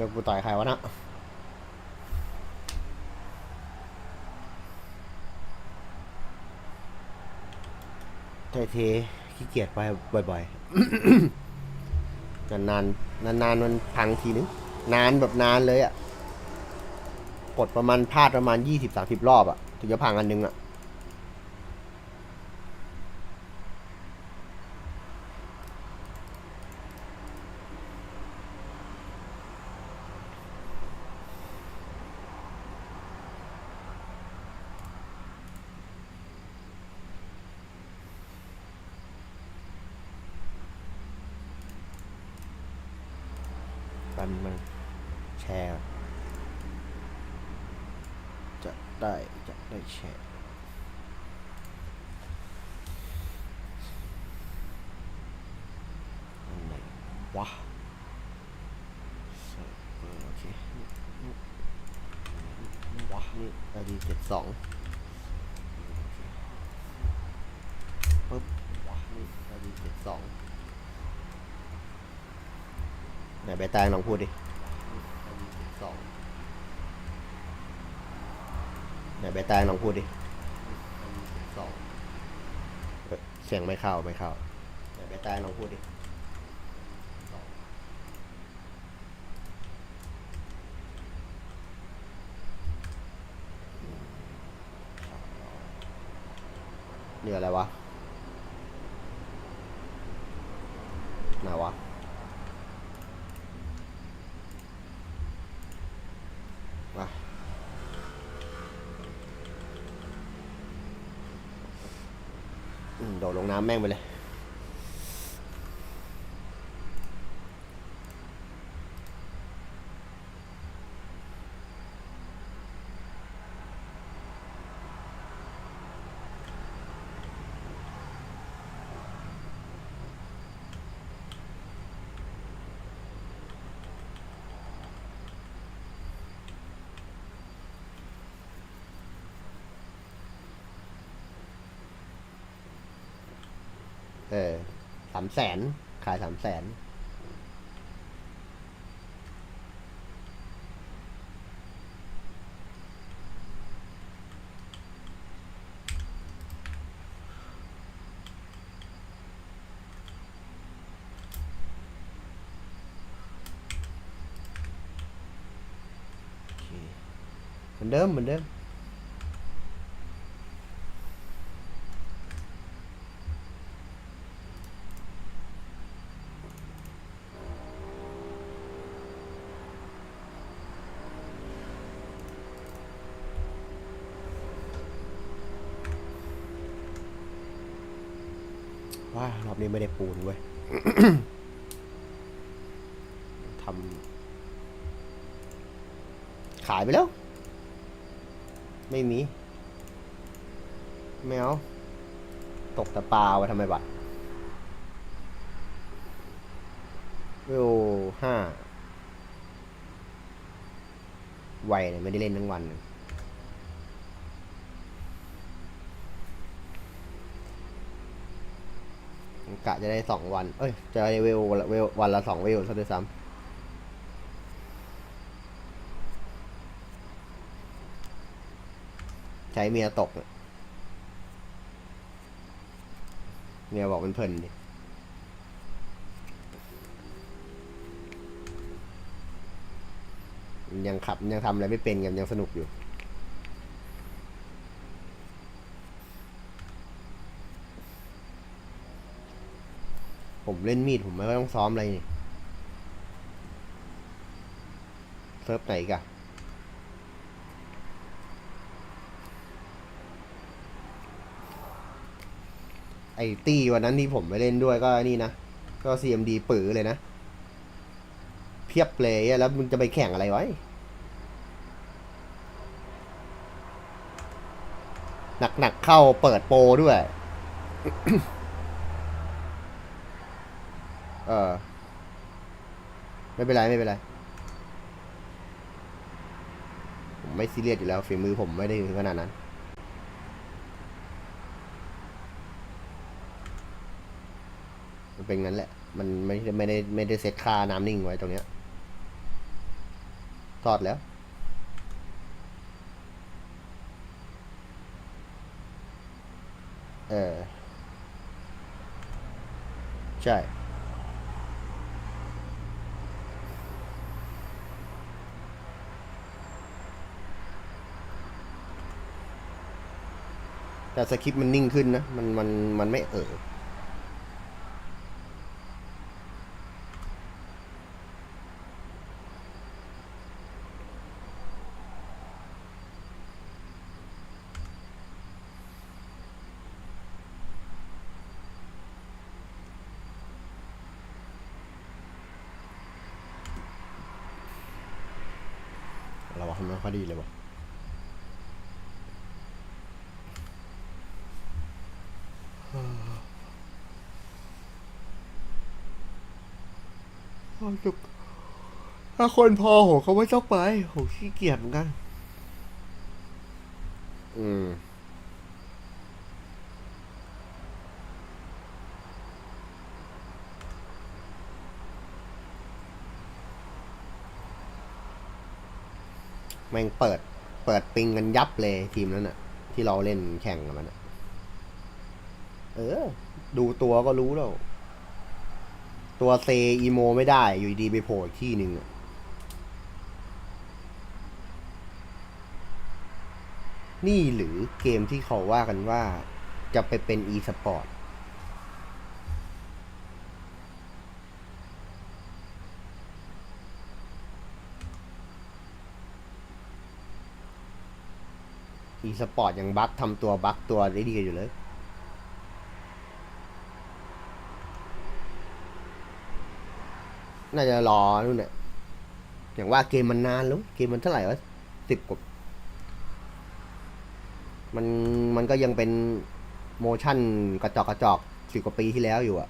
ดี๋ยวกูต่อยใครวะนะเทเทขี้เกียจไปบ่อยๆ นานๆนานๆมันพังทีนึง นานแบบนานเลยอะ่ะ กดประมาณพลาดประมาณยี่สิบสามสิบรอบอะ่ะ ถึงจะพังอันนึงอะ่ะ มันแชร์ จะได้จะได้แชร์วะเสิร์ฟเออโอเคนี่นี่นี่วะนี่ไอดีเจ็ดสองปึ๊บวะนี่ไอดีเจ็ดสองไห นใบแตงลองพูดดิไอดีเจ็ดสองไหนใบแตงลองพูดดิสองเสียงไม่เข้าไม่เข้าไหนใบแตงลองพูดดิสองนี่อะไรวะไหนวะ มา อืม โดดลงน้ำแม่งไปเลย เออสาม แสนขายสามแสนเหมือนเดิมเหมือนเดิม นี้ไม่ได้ปูนเว้ยทำขายไปแล้ว ไม่มี ไม่เอาตกแต่ปลาไว้ทำไมบัตรเวลห้าไวเนี่ยไม่ได้เล่นทั้งวันเลย กะจะได้สองวัน เอ้ย จะได้เวลวันละเวลวันละสองเวลซะด้วยซ้ำใช้เมียตก เมียบอกมันเพลินดิมันยังขับมันยังทำอะไรไม่เป็นกันยังสนุกอยู่ ผมเล่นมีดผมไม่ต้องซ้อมอะไรนี่เซิร์ฟไหนกะไอตี้วันนั้นที่ผมไปเล่นด้วยก็นี่นะ ก็ CMD ปือเลยนะ เพียบเลยแล้วมึงจะไปแข่งอะไรไว้หนักๆเข้าเปิดโปรด้วย เออ ไม่เป็นไรไม่เป็นไร ผมไม่ซีเรียสอยู่แล้วฝีมือผมไม่ได้ถึงขนาดนั้น มันเป็นงั้นแหละ มันไม่ได้ไม่ได้ไม่ได้เซตค่าน้ำนิ่งไว้ตรงเนี้ยถอดแล้วเออใช่ แต่สคริปต์มันนิ่งขึ้นนะ มันมันมันไม่เออ เราว่าทำไม่ค่อยดีเลยวะ จุกถ้าคนพอโหเขาไม่ต้องไปโหขี้เกียจเหมือนกัน อืม แม่งเปิด เปิดปิงกันยับเลยทีมนั้นอะที่เราเล่นแข่งกับมันอะเออ ดูตัวก็รู้แล้ว ตัวเซอีโมไม่ได้อยู่ดีไปโผล่อีกที่หนึ่งนี่หรือเกมที่เขาว่ากันว่าจะไปเป็น e สปอร์ตอีสปอร์ตยังบั๊กทำตัวบั๊กตัวได้ดีอยู่เลย น่าจะรอนู่นเนี่ยอย่างว่าเกมมันนานแล้วเกมมันเท่าไหร่วะสิบกว่ามันมันก็ยังเป็นโมชั่นกระจอกกระจอกสิบกว่าปีที่แล้วอยู่อะ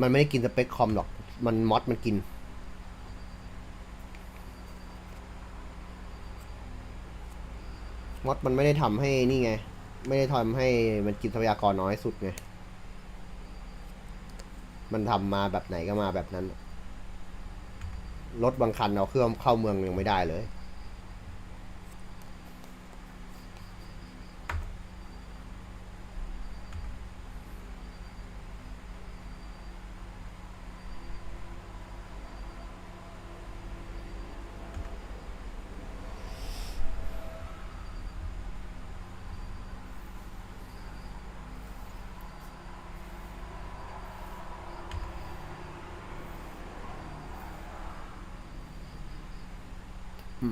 มันไม่ได้กินสเปคคอมหรอก มันมอดมันกิน มอดมันไม่ได้ทำให้นี่ไง ไม่ได้ทำให้มันกินทรัพยากรน้อยสุดไง มันทำมาแบบไหนก็มาแบบนั้น รถบางคันเอาเครื่องเข้าเมืองยังไม่ได้เลย อื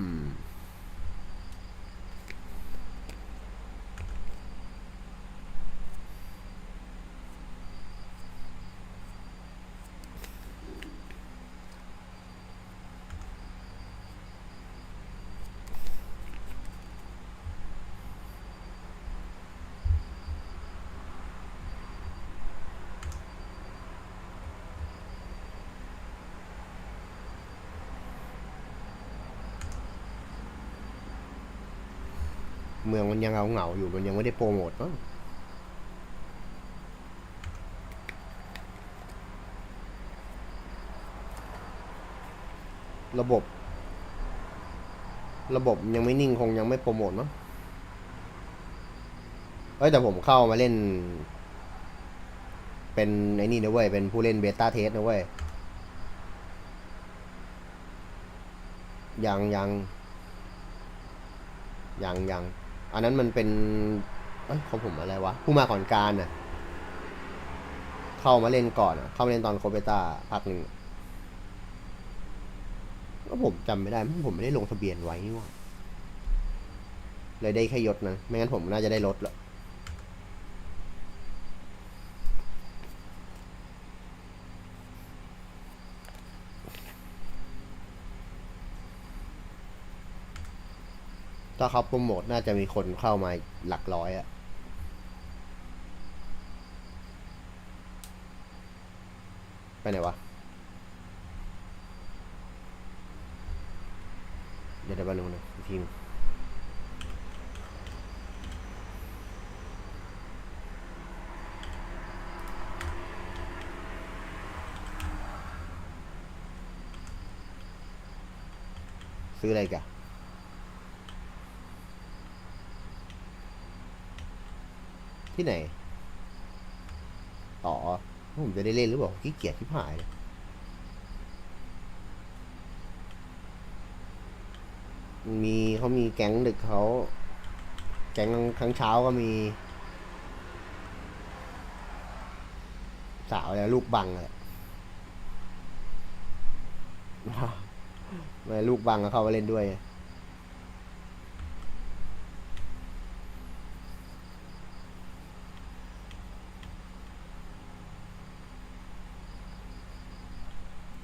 เมืองมันยังเอาเหงาอยู่มันยังไม่ได้โปรโมทมั้งระบบ ระบบยังไม่นิ่งคงยังไม่โปรโมทมั้งเอ้ยแต่ผมเข้ามาเล่น เป็นไอ้นี่นะเว้ย เป็นผู้เล่นเบต้าเทสนะเว้ย ยังยังยังยัง อันนั้นมันเป็นเอ้ยของผมอะไรวะ ผู้มาก่อนการน่ะ เข้ามาเล่นก่อนอะเข้ามาเล่นตอนโคเบต้าพักหนึ่งก็ผมจำไม่ได้เพราะผมไม่ได้ลงทะเบียนไว้นี่ว่าเลยได้แค่ยศนะ ไม่งั้นผมน่าจะได้ลดละ ถ้าเขาโปรโมทน่าจะมีคนเข้ามาหลักร้อยอะไปไหนวะ เดี๋ยวเดี๋ยวบอลลูนนะทีมซื้ออะไรกัน ที่ไหน ต่อผมจะได้เล่นหรือเปล่าขี้เกียจที่หายเลยมีเขามีแก๊งดึกเขา แก๊งครั้งเช้าก็มี สาวแล้วลูกบังเลยไม่ลูกบังก็เข้ามาเล่นด้วย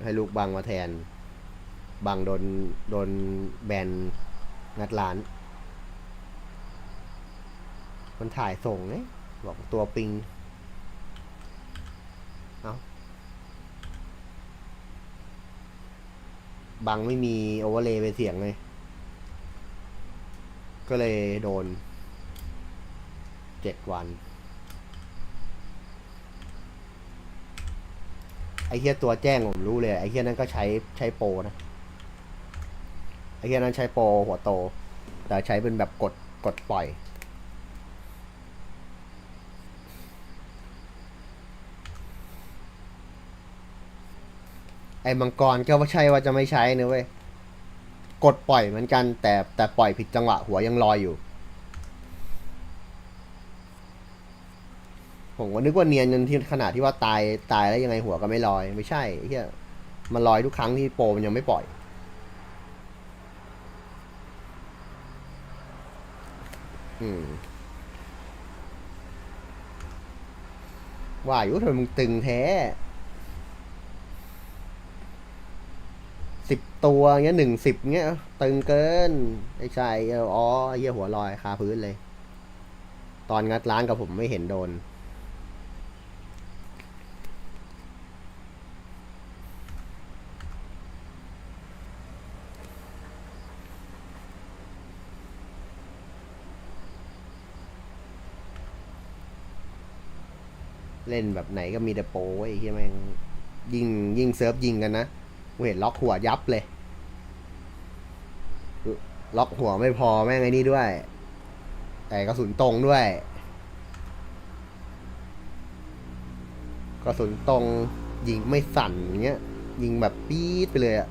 ให้ลูกบังมาแทน บังโดนโดนแบนงัดร้าน มันถ่ายส่งไงบอกตัวปิง เอาบังไม่มีโอเวอร์เลย์ไปเสียงเลย ก็เลยโดนเจ็ดวัน ไอ้เฮียตัวแจ้งผมรู้เลย ไอ้เฮียนั่นก็ใช้ใช้โปรนะ ไอ้เฮียนั้นใช้โปรหัวโต แต่ใช้เป็นแบบกดกดปล่อยไอ้มังกรก็ว่าใช่ว่าจะไม่ใช้นะเว้ย กดปล่อยเหมือนกันแต่แต่ปล่อยผิดจังหวะหัวยังลอยอยู่ ผมก็นึกว่าเนียนจนที่ขนาดที่ว่าตายตายแล้วยังไงหัวก็ไม่ลอย ไม่ใช่เฮียมันลอยทุกครั้งที่โปรมันยังไม่ปล่อย อืมว่าอยู่ทำไมมึงตึงแท้สิบตัวเงี้ยหนึ่งสิบเงี้ยตึงเกินไอ้ชายเอออ๋อเหี้ยหัวลอยคาพื้นเลย ตอนงัดร้านกับผมไม่เห็นโดน เล่นแบบไหนก็มีแต่โปรไอ้เหี้ยแม่งยิงยิงเซิร์ฟยิงกันนะกูเห็นล็อกหัวยับเลย ล็อกหัวไม่พอแม่งไอ้นี่ด้วย แต่กระสุนตรงด้วย กระสุนตรงยิงไม่สั่นอย่างเงี้ย ยิงแบบปี๊ดไปเลยอะ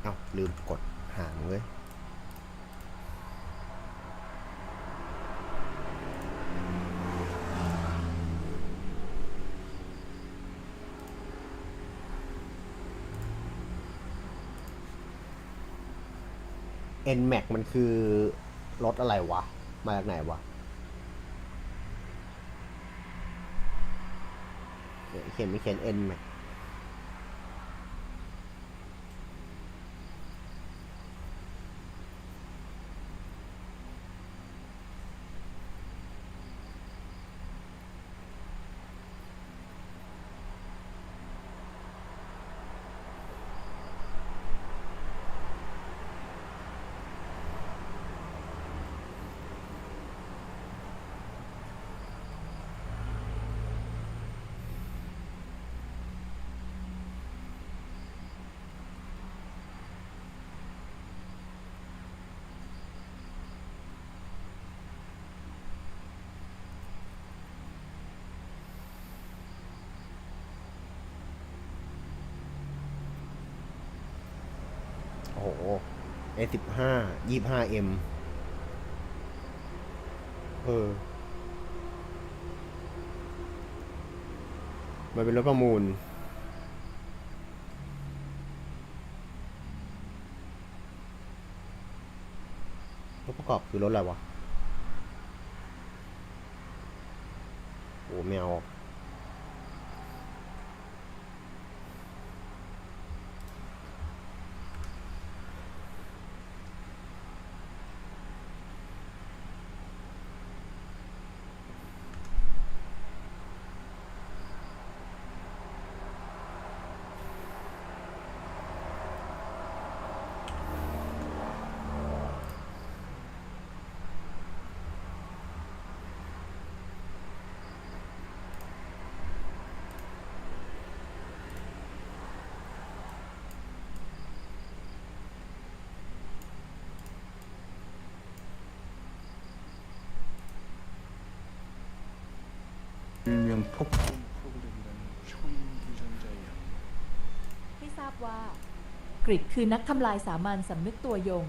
เอ้าลืมกดหางเว้ย N Max มันคือรถอะไรวะ มาจากไหนวะเขียนไม่เขียน N Max โห A15 25M เออ มันเป็นรถประมูล รถประกอบคือรถอะไรวะ โอ้ไม่เอา 일명 폭풍 프로그램이라는 초인유전자예요. ไม่ทราบว่า กริดคือนักทำลายสามัญสำนึกตัวยง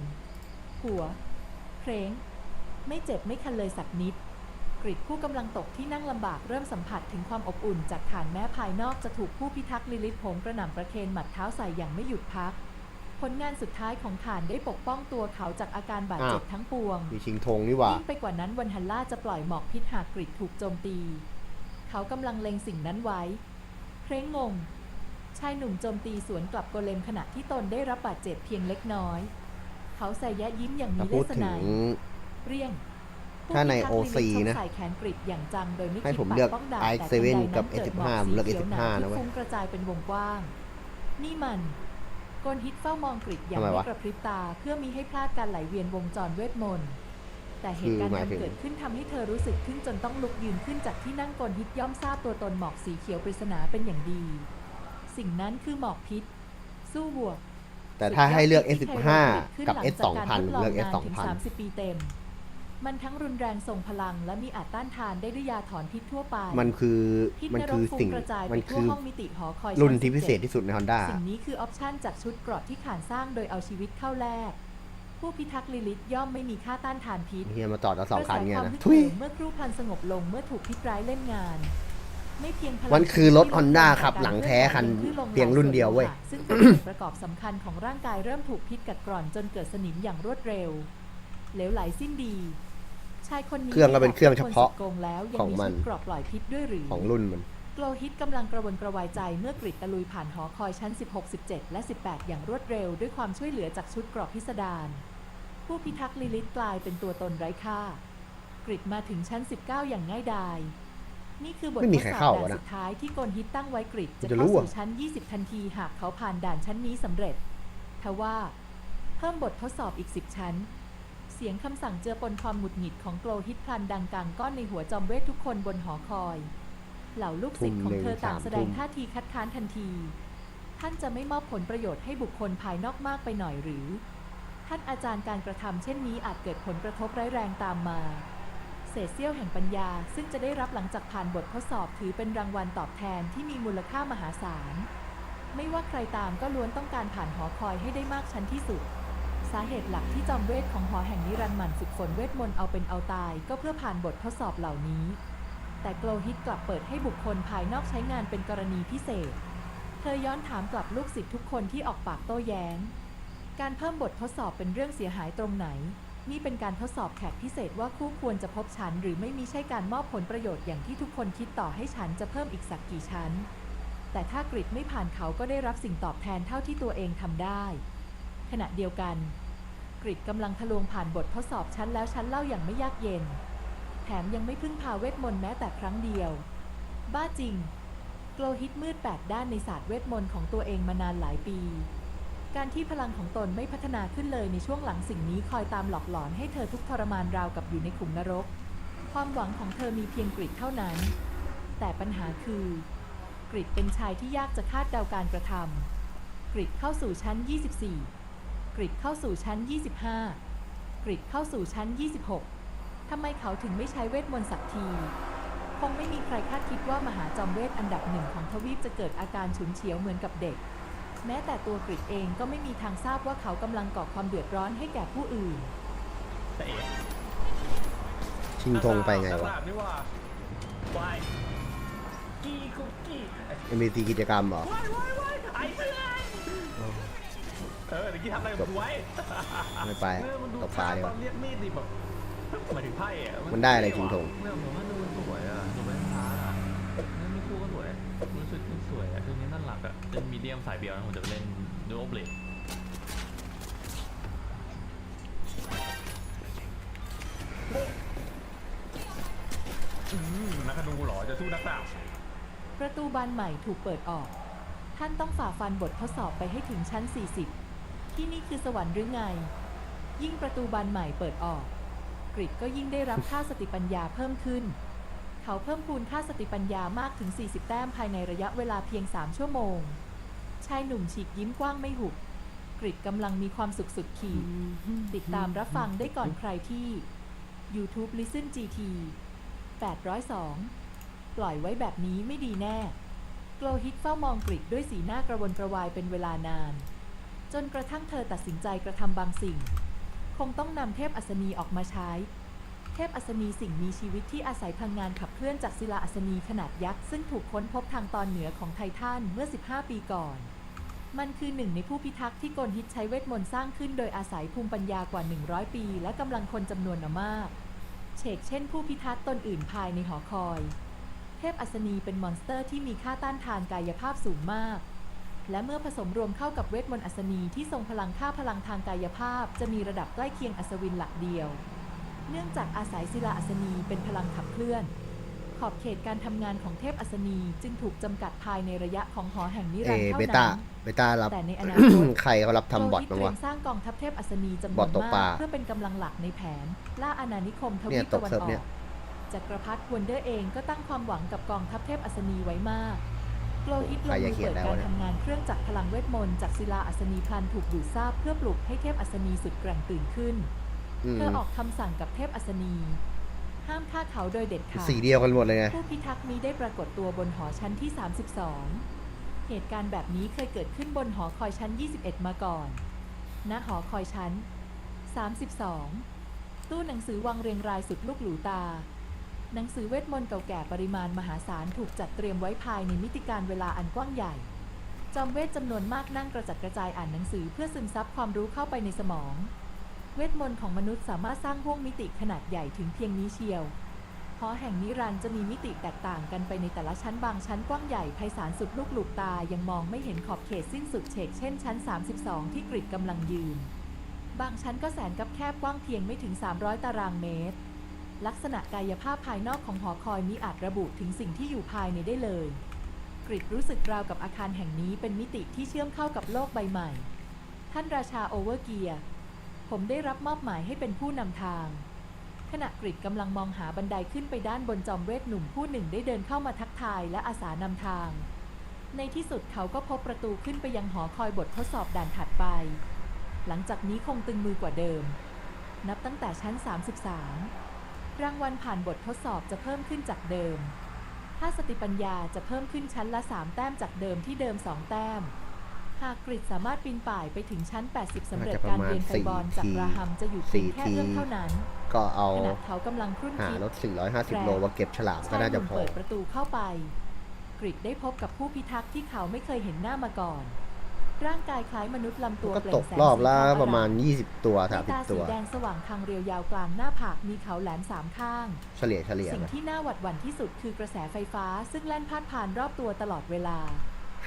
หัว เคร้ง ไม่เจ็บไม่คันเลยสักนิด กริดผู้กำลังตกที่นั่งลำบากเริ่มสัมผัสถึงความอบอุ่นจากฐานแม้ภายนอกจะถูกผู้พิทักษ์ลิลิตโหมกระหน่ำประเคนหมัดเท้าใส่อย่างไม่หยุดพัก ผลงานสุดท้ายของฐานได้ปกป้องตัวเขาจากอาการบาดเจ็บ อ้าว ทั้งปวง มีชิงธงนี่หว่า ยิ่งไปกว่านั้นวันฮันล่าจะปล่อยหมอกพิษหากกริดถูกโจมตี เขากำลังเล็งสิ่งนั้นไว้ เคร้งงง ชายหนุ่มโจมตีสวนกลับโกเลมขณะที่ตนได้รับบาดเจ็บเพียงเล็กน้อย เขาใส่แยะยิ้มอย่างมีถ้าเลพูดสถึงนายเรียงถ้าในผู้พิทักษ์ OC ลิลิตชกนะใส่แขนกริดอย่างจังโดยไม่ให้คิดผมปัดเลือกป้องดาบ IX7 แต่ทันใดนั้นกับเกิด S15 หมอกผมเลือกสีขียวหนา S15 นะที่เว้ยฟุ้งกระจายเป็นวงกว้าง นี่มันกลฮิตเฝ้ามองกริดอย่างทำไมไม่วะ กระพริบตา เพื่อมีให้พลาดการไหลเวียนวงจรเวทมนต์ แต่เหตุการณ์คือหมายมันถึงเกิดขึ้นทำให้เธอรู้สึกขึ้นจนต้องลุกยืนขึ้นจากที่นั่งกลฮิตย่อมทราบตัวตนหมอกสีเขียวปริศนาเป็นอย่างดี สิ่งนั้นคือหมอกพิษ สู้บวก แต่ถ้าให้เลือกสุดยด S15 ที่กับไทยโรด S2000 ขึ้นเลือกหลังจาการทดลองนานถึง S2000 30 ปีเต็ม มันทั้งรุนแรงทรงพลัง และมีอาจต้านทานได้ด้วยยาถอนพิษทั่วไป มันคือพิษมันนรคืกอฟุ้สิ่งงกระจายมัไปนทั่คืวอห้องมิติหอคอยรุ่นชั้ที่พิเศษ17ที่สุดใน Honda สิ่งนี้คือออปชันจากชุดเกรอบที่ขานสร้างโดยเอาชีวิตเข้าแลก ผู้พิทักษ์ลิลิตย่อมไม่มีค่าต้านทานพิษเฮียมาจอดเอาสองคันเงี้ยกระนะแสความทุยฮึกเหิมเมื่อครู่พลันสงบลงเมื่อถูกพิษร้ายเล่นงาน ไม่เพียงพลังมันคือรถที่ลด Honda ลงครับจากหลังการแท้คันคลื่อลมเพียงรุ่นเดียวเว้ยซึ่งเป็นส่วนประกอบสำคัญของร่างกายเริ่มถูกพิษกัดกร่อนจนเกิดสนิมอย่างรวดเร็วเหลวไหลสิ้นดีชายคนนี้เครื่องก็เป็นเครื่องเฉพาะคนสุดโกงแล้วยัของมีมันชุดกรอบปล่อยพิษด้วยหรือของรุ่นมันโกลฮิตกำลังกระวนกระวายใจเมื่อกริดตะลุยผ่านหอคอยชั้น 16 17 และ 18 อย่างรวดเร็วด้วยความช่วยเหลือจากชุดกรอบพิสดาร ผู้พิทักษ์ลิลิตกลายเป็นตัวตนไร้ค่ากริดมาถึงชั้น 19 อย่างง่ายดาย นี่คือบทไม่ทมีดใครสอบเข้าด่านวะนะสุดท้ายที่โกลฮิตตั้งไว้กริดจะจะเข้ารู้อะสู่ชั้น 20 ทันทีหากเขาผ่านด่านชั้นนี้สำเร็จทว่าเพิ่มบททดสอบอีก 10 ชั้น เสียงคำสั่งเจือปนความหงุดหงิดของโกลฮิตพลันดังกลางก้อนในหัวจอมเวททุกคนบนหอคอย เหล่าลูกศิษย์ของเธอต่างแสดงท่าทีคัดค้านทันที ท่านจะไม่มอบผลประโยชน์ให้บุคคลภายนอกมากไปหน่อยหรือ ท่านอาจารย์การกระทำเช่นนี้อาจเกิดผลกระทบร้ายแรงตามมา เศษเสี้ยวแห่งปัญญาซึ่งจะได้รับหลังจากผ่านบททดสอบถือเป็นรางวัลตอบแทนที่มีมูลค่ามหาศาล ไม่ว่าใครตามก็ล้วนต้องการผ่านหอคอยให้ได้มากชั้นที่สุด สาเหตุหลักที่จอมเวทของหอแห่งนิรันหมันฝึกฝนเวทมนต์เอาเป็นเอาตาย ก็เพื่อผ่านบททดสอบเหล่านี้ แต่โกลฮิตกลับเปิดให้บุคคลภายนอกใช้งานเป็นกรณีพิเศษ เธอย้อนถามกลับลูกศิษย์ทุกคนที่ออกปากโต้แย้ง การเพิ่มบททดสอบเป็นเรื่องเสียหายตรงไหน นี่เป็นการทดสอบแขกพิเศษว่าคู่ควรจะพบฉันหรือไม่มีใช่การมอบผลประโยชน์อย่างที่ทุกคนคิดต่อให้ฉันจะเพิ่มอีกสักกี่ชั้น แต่ถ้ากริดไม่ผ่านเขาก็ได้รับสิ่งตอบแทนเท่าที่ตัวเองทำได้ ขณะเดียวกัน กริดกำลังทะลวงผ่านบททดสอบชั้นแล้วชั้นเล่าอย่างไม่ยากเย็น แถมยังไม่พึ่งพาเวทมนต์แม้แต่ครั้งเดียว บ้าจริงโกลฮิตมืดแปดด้านในศาสตร์เวทมนต์ของตัวเองมานานหลายปี การที่พลังของตนไม่พัฒนาขึ้นเลยในช่วงหลังสิ่งนี้คอยตามหลอกหลอนให้เธอทุกทรมานราวกับอยู่ในขุมนรก ความหวังของเธอมีเพียงกริดเท่านั้น แต่ปัญหาคือกริดเป็นชายที่ยากจะคาดเดาการกระทำกริดเข้าสู่ชั้น 24 กริดเข้าสู่ชั้น 25 กริดเข้าสู่ชั้น 26 ทำไมเขาถึงไม่ใช้เวทมนต์สักทีคงไม่มีใครคาดคิดว่ามหาจอมเวทอันดับหนึ่งของทวีปจะเกิดอาการฉุนเฉียวเหมือนกับเด็ก แม้แต่ตัวกริดเองก็ไม่มีทางทราบว่าเขากำลังก่อความเดือดร้อนให้แก่ผู้อื่น แต่เอ๋ชิงธงไปไงวะตลาดนี่ว่าวายกี้คุกกี้ MBC กิจกรรมเหรอวายวายวายไอ้เพื่อนเออเดี๋ยวกี้ทำอะไรกับกูไว้ไม่ไปเออมันดูตกปลาดีกตอว่านเรียกมีดดิแบบหมายถึงไพ่อะมันได้อะไรชิงธงเนี่ยผมว่าดูมันสวยอะดูเป็นพาร์ทอะนั่นไม่คู่ก็สวยรู้สึกมันสวยอะคือนี้น่ารักอะ เป็นมีเดียมสายเบียวนะผมจะไปเล่นดูโอเบลดนักธนูหรอจะสู้นักดาบประตูบานใหม่ถูกเปิดออก ท่านต้องฝ่าฟันบททดสอบไปให้ถึงชั้น 40 ที่นี่คือสวรรค์หรือไง ยิ่งประตูบานใหม่เปิดออก กริดก็ยิ่งได้รับค่าสติปัญญาเพิ่มขึ้น เขาเพิ่มพูนค่าสติปัญญามากถึง 40 แต้มภายในระยะเวลาเพียง 3 ชั่วโมง ชายหนุ่มฉีกยิ้มกว้างไม่หุบ กริดกำลังมีความสุขสุดขีด ติดตามรับฟังได้ก่อนใครที่ YouTube Listen GT 802 ปล่อยไว้แบบนี้ไม่ดีแน่ โกลฮิตเฝ้ามองกริดด้วยสีหน้ากระวนกระวายเป็นเวลานาน จนกระทั่งเธอตัดสินใจกระทำบางสิ่ง คงต้องนำเทพอัศนีออกมาใช้ เทพอัศนีสิ่งมีชีวิตที่อาศัยพลังงานขับเคลื่อนจากศิลาอัศนีขนาดยักษ์ซึ่งถูกค้นพบทางตอนเหนือของไททันเมื่อ 15 ปีก่อน มันคือหนึ่งในผู้พิทักษ์ที่กลฮิตใช้เวทมนต์สร้างขึ้นโดยอาศัยภูมิปัญญากว่า 100 ปี และกำลังคนจำนวนมาก เชกเช่น ผู้พิทักษ์ตนอื่นภายในหอคอย เทพอัศนีเป็นมอนสเตอร์ที่มีค่าต้านทานกายภาพสูงมากและเมื่อผสมรวมเข้ากับเวทมนต์อัศนีที่ทรงพลังค่าพลังทางกายภาพ จะมีระดับใกล้เคียงอัศวินหลักเดียว เนื่องจากอาศัยศิลาอัศนีเป็นพลังขับเคลื่อน ขอบเขตการทำงานของเทพอัศนีจึงถูกจำกัดภายในระยะของหอแห่งนิเอรันดร์เท่าเบต้านั้น เบต้ารับ แต่ในอนาคต ใครเขารับทำบอทโลบ้างฮิตเตรีวะยมสร้างกองทัพเทพอัศนีจำนบวอนทตกปมาลากเพื่อเป็นกำลังหลักในแผน ล่าอาณานิคมทเนี่วียปตะวันตกเซิร์ฟอเนี่อยกจักรพรรดิวันเดอร์เองก็ตั้งความหวังกับกองทัพเทพอัศนีไว้มากโกลฮิตลงมือเปิดการทำงานเครื่องจักรพลังเวทมนต์จากศิลาอัศนีพลันถูกดูดซาบเพื่อปลุกให้เทพอัศนีสุดแกร่งตื่นขึ้นอืม เธอออกคำสั่งกับเทพอัศนี ห้ามฆ่าเขาโดยเด็ดขาด สีเดียวกันหมดเลยไง ผู้พิทักษ์นี้ได้ปรากฏตัวบนหอชั้นที่ 32 เหตุการณ์แบบนี้เคยเกิดขึ้นบนหอคอยชั้น 21 มาก่อน ณ หอคอยชั้น 32 ตู้หนังสือวางเรียงรายสุดลูกหลูตา หนังสือเวทมนต์เก่าแก่ปริมาณมหาศาลถูกจัดเตรียมไว้ภายในมิติการเวลาอันกว้างใหญ่ จอมเวทจำนวนมากนั่งกระจัดกระจายอ่านหนังสือเพื่อซึมซับความรู้เข้าไปในสมอง เวทมนต์ของมนุษย์สามารถสร้างห้วงมิติขนาดใหญ่ถึงเพียงนี้เชียวหอแห่งนิรันดร์จะมีมิติแตกต่างกันไปในแต่ละชั้นบางชั้นกว้างใหญ่ไพศาลสุดลูกหลูกตายังมองไม่เห็นขอบเขตสิ้นสุดเฉกเช่นชั้น 32 ที่กริดกำลังยืน บางชั้นก็แสนกับแคบกว้างเพียงไม่ถึง 300 ตารางเมตร ลักษณะกายภาพภายนอกของหอคอยนี้อาจระบุถึงสิ่งที่อยู่ภายในได้เลย กริดรู้สึกราวกับอาคารแห่งนี้เป็นมิติที่เชื่อมเข้ากับโลกใบใหม่ ท่านราชาโอเวอร์เกียร์ ผมได้รับมอบหมายให้เป็นผู้นำทาง ขณะกริดกำลังมองหาบันไดขึ้นไปด้านบนจอมเวทหนุ่มผู้หนึ่งได้เดินเข้ามาทักทายและอาสานำทาง ในที่สุดเขาก็พบประตูขึ้นไปยังหอคอยบททดสอบด่านถัดไป หลังจากนี้คงตึงมือกว่าเดิม นับตั้งแต่ชั้น 33 รางวัลผ่านบททดสอบจะเพิ่มขึ้นจากเดิม ถ้าสติปัญญาจะเพิ่มขึ้นชั้นละ 3 แต้มจากเดิมที่เดิม 2 แต้ม หากกริดสามารถปีนป่ายไปถึงชั้น 80 สำเร็จการเรียนไฟบอลจากราฮัมจะอยู่เพียงแค่เอื้อมเท่านั้น ก็เอาขณะเขากำลังครุ่นหาคิดรถ 450 โลมาเก็บฉลามก็ชายน่าหจะนุ่มพอเปิดประตูเข้าไป กริดได้พบกับผู้พิทักษ์ที่เขาไม่เคยเห็นหน้ามาก่อน ร่างกายคล้ายมนุษย์ลำตัวก็เปล่ตงกแสงรอบละสีทองประมาณอร่20 ตัวในตา30สีตัวแดงสว่างทางเรียวยาวกลางหน้าผากมีเขาแหลมสามข้าง เฉลี่ยเฉลี่ยสิ่งนะที่น่าหวัดหวั่นที่สุดคือกระแสไฟฟ้า ซึ่งแล่นพาดผ่านรอบตัวตลอดเวลา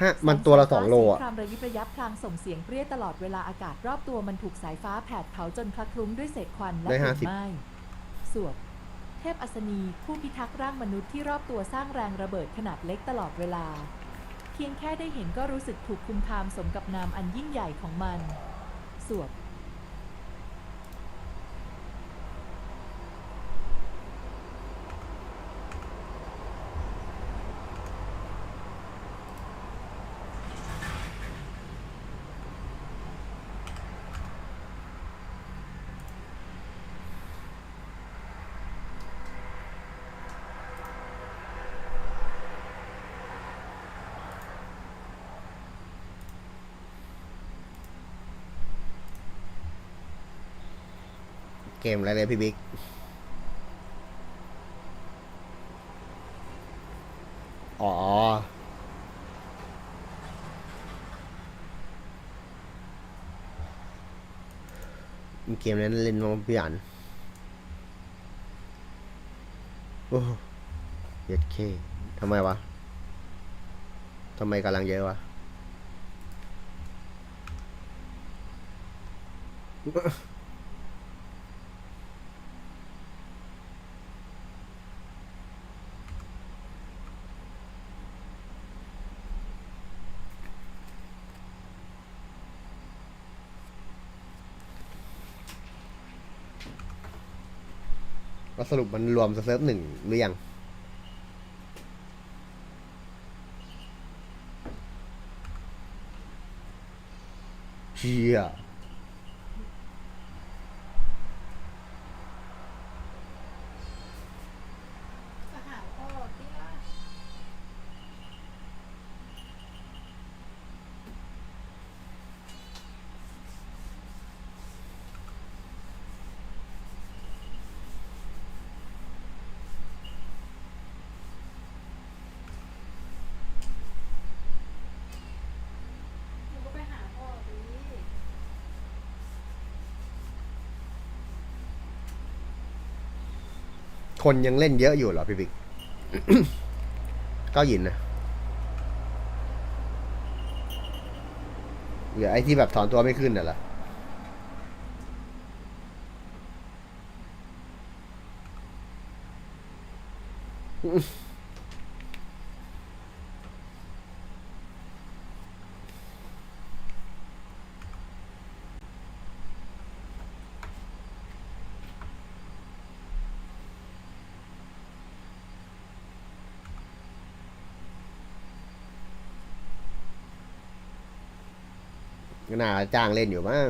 ฮะมันตัวละแส2โลฟ้าอะสครามระยิบระยับพลางส่งเสียงเปรี้ยตลอดเวลาอากาศรอบตัวมันถูกสายฟ้าแผดเผาจนคละคลุ้งด้วยเศษควันและได้กลิ่น50ไหม้สวดเทพอัศนีผู้พิทักษ์ร่างมนุษย์ที่รอบตัวสร้างแรงระเบิดขนาดเล็กตลอดเวลา เพียงแค่ได้เห็นก็รู้สึกถูกคุมคามสมกับนามอันยิ่งใหญ่ของมัน สวด เกมอะไรเลยพี่บิ๊กอ๋อ เกมนั้นเล่นมาพี่อันโอ้เย็ดเคทำไมวะ ทำไมกำลังเยอะวะ สรุปมันรวมเซิร์ฟหนึ่งหรือยังเชีย หนูก็ไปหาพ่อสิ คนยังเล่นเยอะอยู่เหรอพี่บิ๊กก็หยินนะเดี๋ยวไอ้ที่แบบถอนตัวไม่ขึ้นน่ะล่ะอ ก็น่าจ้างเล่นอยู่บ้าง